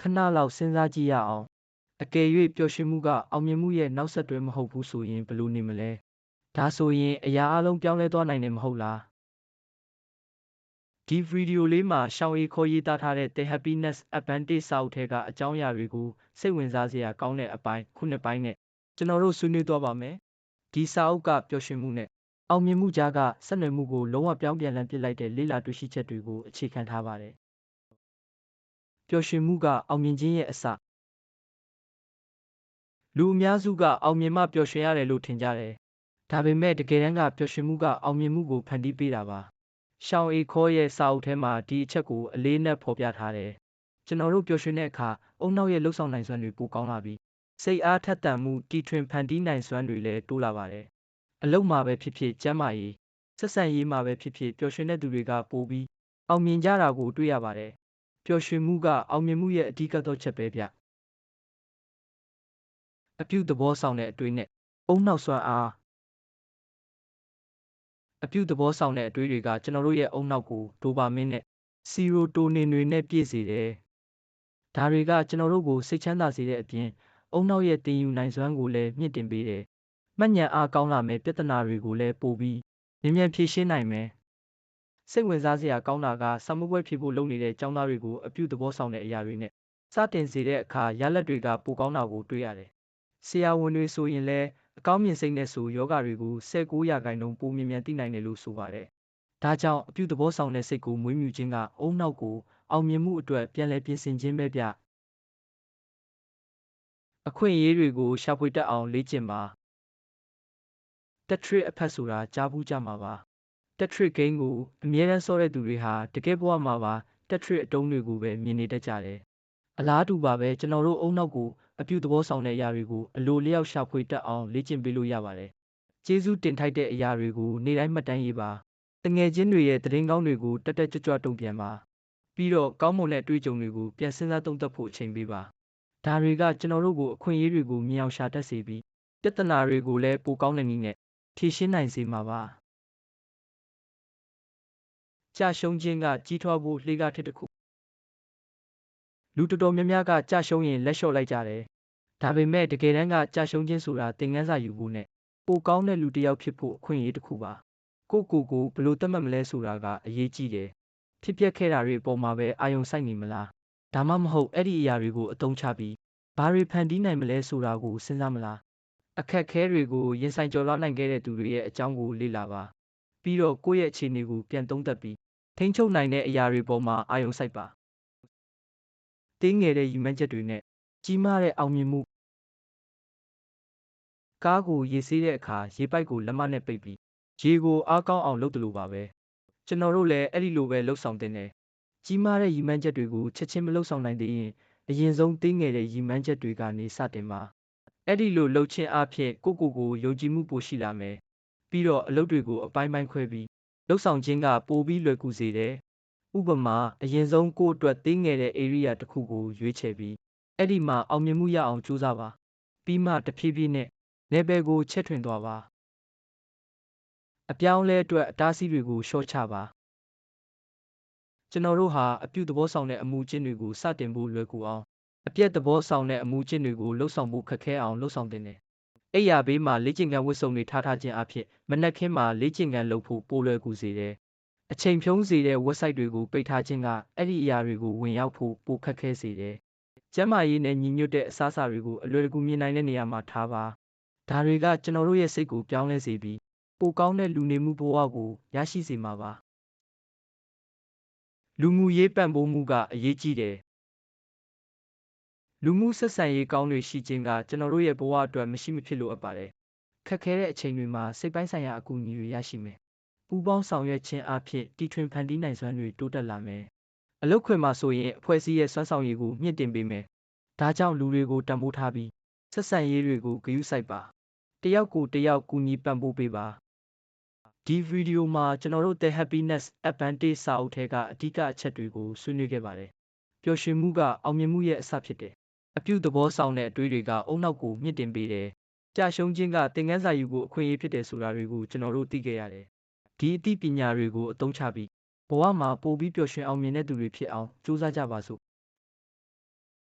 ခဏလောက်စဉ်းစားကြည့်ရအောင်အကယ်၍ပျော်ရွှင်မှုကအောင်မြင်မှုရဲ့နောက်ဆက်တွဲမဟုတ်ဘူးဆိုရင်ဘယ်လိုနေမလဲဒါဆိုရင်အရာအလုံးပြောင်းလဲသွားနိုင်တယ်မဟုတ်လားဒီဗီဒီယိုလေးမှာရှောင်းအေးခေါ်ရေးသားထားတဲ့ The Happiness Advantage စာအုပ်ထဲကအကြောင်းအရာတွေကိုစိတ်ဝင်စားစရာကောင်းတဲ့အပိုင်းခုနှစ်ပိုင်းနဲ့ကျွန်တော်တို့ဆွေးနွေးသွားပါမယ်ဒီစာအုပ်ကပျော်ရွှင်မှုနဲ့အောင်မြင်မှုကြားကဆက်နွယ်မှုကိုလုံးဝပြောင်းပြန်လှန်ပစ်လိုက်တဲ့လေ့လာတွေ့ရှိချက်တွေကိုအခြေခံထားပါတယ် ပျော်ရွှင်မှုက အောင်မြင်ခြင်းရဲ့အစလူအများစုက အောင်မြင်မှပျော်ရွှင်ရတယ်လို့ထင်ကြတယ်ဒါပေမဲ့တကယ်တမ်းကပျော်ရွှင်မှုက အောင်မြင်မှုကိုဖန်တီးပေးတာပါရှောင်းအေခေါ်ရဲ့စာအုပ်ထဲမှာဒီအချက်ကိုအလေးနက်ဖော်ပြထားတယ်ကျွန်တော်တို့ပျော်ရွှင်တဲ့အခါအုံနောက်ရဲ့လှုပ်ဆောင်နိုင်စွမ်းတွေပိုကောင်းလာပြီးစိတ်အားထက်သန်မှုတီထွင်ဖန်တီးနိုင်စွမ်းတွေလည်းတိုးလာပါတယ်အလုံးမှာပဲဖြစ်ဖြစ်ကျမ်းမာရေးဆက်ဆံရေးမှာပဲဖြစ်ဖြစ်ပျော်ရွှင်တဲ့သူတွေကပိုပြီးအောင်မြင်ကြတာကိုတွေ့ရပါတယ် ပျော်ရွှင်မှုက အောင်မြင်မှုရဲ့အဓိကသောချက်ပဲဗျအပြုသဘောဆောင်တဲ့အတွေ့နဲ့အုံနောက်စွမ်းအားအပြုသဘောဆောင်တဲ့အတွေ့တွေကကျွန်တော်တို့ရဲ့အုံနောက်ကိုဒိုပါမင်းနဲ့စီရိုတိုနင်တွေနဲ့ပြည့်စေတယ်ဒါတွေကကျွန်တော်တို့ကိုစိတ်ချမ်းသာစေတဲ့အပြင်အုံနောက်ရဲ့တင်ယူနိုင်စွမ်းကိုလည်းမြင့်တင်ပေးတယ်မှတ်ဉာဏ်အားကောင်းလာမယ်ပြဿနာတွေကိုလည်းပိုပြီးမြင်မြန်ဖြေရှင်းနိုင်မယ် စိတ်ဝင်စားစရာကောင်းတာကစာမှုပွဲဖြေဖို့လုပ်နေတဲ့ចောင်းသားတွေကိုအပြုသဘောဆောင်တဲ့အရာတွေနဲ့စတင်စေတဲ့အခါရလက်တွေကပိုကောင်းတာကိုတွေ့ရတယ်။ဆရာဝန်တွေဆိုရင်လည်းအကောင်းမြင်စိတ်နဲ့ဆိုယောဂတွေကို19ရာခိုင်နှုန်းပိုမြင်မြန်သိနိုင်တယ်လို့ဆိုပါတယ်။ဒါကြောင့်အပြုသဘောဆောင်တဲ့စိတ်ကိုမွေးမြူခြင်းကအုံနောက်ကိုအောင်မြင်မှုအတွက်ပြန်လည်ပြင်ဆင်ခြင်းပဲဗျ။အခွင့်အရေးတွေကိုရှာဖွေတတ်အောင်လေ့ကျင့်ပါ။တက်ထရစ်အဖက်ဆိုတာကြားဘူးကြမှာပါ။ တက်ထရစ်ဂိမ်းကိုအမြဲတမ်းစောတဲ့သူတွေဟာတကယ်ဘဝမှာပါတက်ထရစ်အတုံးတွေကိုပဲမြင်နေတတ်ကြတယ်။အလားတူပါပဲကျွန်တော်တို့အုံနောက်ကိုအပြုသဘောဆောင်တဲ့အရာတွေကိုအလိုလျောက်ရှာဖွေတတ်အောင်လေ့ကျင့်ပေးလို့ရပါတယ်။ကျေးဇူးတင်ထိုက်တဲ့အရာတွေကိုနေ့တိုင်းမှတ်တမ်းရေးပါ။တငယ်ချင်းတွေရဲ့သတင်းကောင်းတွေကိုတက်တက်ကြွကြွတုံ့ပြန်ပါ။ပြီးတော့ကောင်းမွန်တဲ့အတွေ့အကြုံတွေကိုပြန်စဉ်းစားသုံးသပ်ဖို့အချိန်ပေးပါ။ဒါတွေကကျွန်တော်တို့ကိုအခွင့်အရေးတွေကိုမြင်အောင်ရှာတတ်စေပြီးပြဿနာတွေကိုလည်းပိုကောင်းတဲ့နည်းနဲ့ဖြေရှင်းနိုင်စေမှာပါ။ ကြာရှုံးခြင်းကကြီးထွားဖို့လှေကားထစ်တစ်ခုလူတော်တော်များများကကြာရှုံးရင်လက်လျှော့လိုက်ကြတယ်။ဒါပေမဲ့တကယ်တမ်းကကြာရှုံးခြင်းဆိုတာသင်ခန်းစာယူဖို့နဲ့ပိုကောင်းတဲ့လူတစ်ယောက်ဖြစ်ဖို့အခွင့်အရေးတစ်ခုပါ။ကိုယ့်ကိုယ်ကိုဘယ်လိုသတ်မှတ်မလဲဆိုတာကအရေးကြီးတယ်။ဖြစ်ပျက်ခဲ့တာတွေအပေါ်မှာပဲအာရုံစိုက်နေမလား။ဒါမှမဟုတ်အဲ့ဒီအရာတွေကိုအသုံးချပြီးဘာတွေဖန်တီးနိုင်မလဲဆိုတာကိုစဉ်းစားမလား။အခက်အခဲတွေကိုရင်ဆိုင်ကျော်လွှားနိုင်ခဲ့တဲ့သူတွေရဲ့အကြောင်းကိုလေ့လာပါ။ပြီးတော့ကိုယ့်ရဲ့အခြေအနေကိုပြန်သုံးသပ်ပြီး ထိန်းချုပ်နိုင်တဲ့အရာတွေပေါ်မှာအာရုံစိုက်ပါ။တင်းငယ်တဲ့ရည်မှန်းချက်တွေနဲ့ကြီးမားတဲ့အောင်မြင်မှုကားကိုရေဆေးတဲ့အခါရေပိုက်ကိုလက်မနဲ့ပိတ်ပြီးရေကိုအားကောင်းအောင်လုပ်တယ်လို့ပါပဲ။ကျွန်တော်တို့လည်းအဲ့ဒီလိုပဲလှုပ်ဆောင်တင်တယ်။ကြီးမားတဲ့ရည်မှန်းချက်တွေကိုချက်ချင်းမလှုပ်ဆောင်နိုင်သေးရင်အရင်ဆုံးတင်းငယ်တဲ့ရည်မှန်းချက်တွေကနေစတင်ပါ။အဲ့ဒီလိုလှုပ်ခြင်းအဖြစ်ကိုကိုကိုယုံကြည်မှုပိုရှိလာမယ်။ပြီးတော့အလုပ်တွေကိုအပိုင်းပိုင်းခွဲပြီး လှုပ်ဆောင်ခြင်းကပိုပြီးလွယ်ကူစေတယ်။ဥပမာအရင်ဆုံးကိုယ့်အတွက်သေးငယ်တဲ့ area တစ်ခုကိုရွေးချယ်ပြီးအဲ့ဒီမှာအောင်မြင်မှုရအောင်ကြိုးစားပါ။ပြီးမှတဖြည်းဖြည်းနဲ့ level ကိုချက်ထွင်သွားပါ။အပြောင်းအလဲအတွက်အတားအဆီးတွေကိုလျှော့ချပါ။ကျွန်တော်တို့ဟာအပြုသဘောဆောင်တဲ့အမှုကျင့်တွေကိုစတင်ဖို့လွယ်ကူအောင်အပြည့်သဘောဆောင်တဲ့အမှုကျင့်တွေကိုလှုပ်ဆောင်ဖို့ခက်ခဲအောင်လှုပ်ဆောင်တင်တယ်။ အိယာဘေးမှာလေ့ကျင့်ခန်းဝတ်စုံတွေထားထားခြင်းအဖြစ်မနက်ခင်းမှာလေ့ကျင့်ခန်းလုပ်ဖို့ပိုလွယ်ကူစေတယ်။အချိန်ဖြုံးစေတဲ့ website တွေကိုပိတ်ထားခြင်းကအဲ့ဒီအရာတွေကိုဝင်ရောက်ဖို့ပိုခက်ခဲစေတယ်။ကျန်းမာရေးနဲ့ညီညွတ်တဲ့အစားအစာတွေကိုအလွယ်တကူမြင်နိုင်တဲ့နေရာမှာထားပါ။ဒါတွေကကျွန်တော်တို့ရဲ့စိတ်ကိုပြောင်းလဲစေပြီးပိုကောင်းတဲ့လူနေမှုဘဝကိုရရှိစေမှာပါ။လူမှုရေးပံ့ပိုးမှုကအရေးကြီးတယ် လူမှုဆက်ဆံရေးကောင်းတွေရှိခြင်းကကျွန်တော်တို့ရဲ့ဘဝအတွက်မရှိမဖြစ်လိုအပ်ပါတယ်။ခက်ခဲတဲ့အချိန်တွေမှာစိတ်ပိုင်းဆိုင်ရာအကူအညီတွေရရှိမယ်။ပူးပေါင်းဆောင်ရွက်ခြင်းအဖြစ်တီထွင်ဖန်တီးနိုင်စွမ်းတွေတိုးတက်လာမယ်။အလုပ်ခွင်မှာဆိုရင်အဖွဲ့အစည်းရဲ့စွမ်းဆောင်ရည်ကိုမြင့်တင်ပေးမယ်။ဒါကြောင့်လူတွေကိုတန်ဖိုးထားပြီးဆက်ဆံရေးတွေကိုဂရုစိုက်ပါ။တယောက်ကိုတယောက်ကူညီပံ့ပိုးပေးပါ။ဒီဗီဒီယိုမှာကျွန်တော်တို့ The Happiness Advantage စာအုပ်ထဲကအဓိကအချက်တွေကိုဆွေးနွေးခဲ့ပါတယ်။ပျော်ရွှင်မှုကအောင်မြင်မှုရဲ့အစဖြစ်တယ် အပြုသဘောဆောင်တဲ့အတွေးတွေကအုံနောက်ကိုမြင့်တင်ပေးတယ်။ကြာရှုံးခြင်းကသင်ခန်းစာယူဖို့အခွင့်အရေးဖြစ်တယ်ဆိုတာတွေကိုကျွန်တော်တို့သိခဲ့ရတယ်။ဒီအသိပညာတွေကိုအသုံးချပြီးဘဝမှာပိုပြီးပျော်ရွှင်အောင်မြင်တဲ့သူတွေဖြစ်အောင်ကြိုးစားကြပါစို့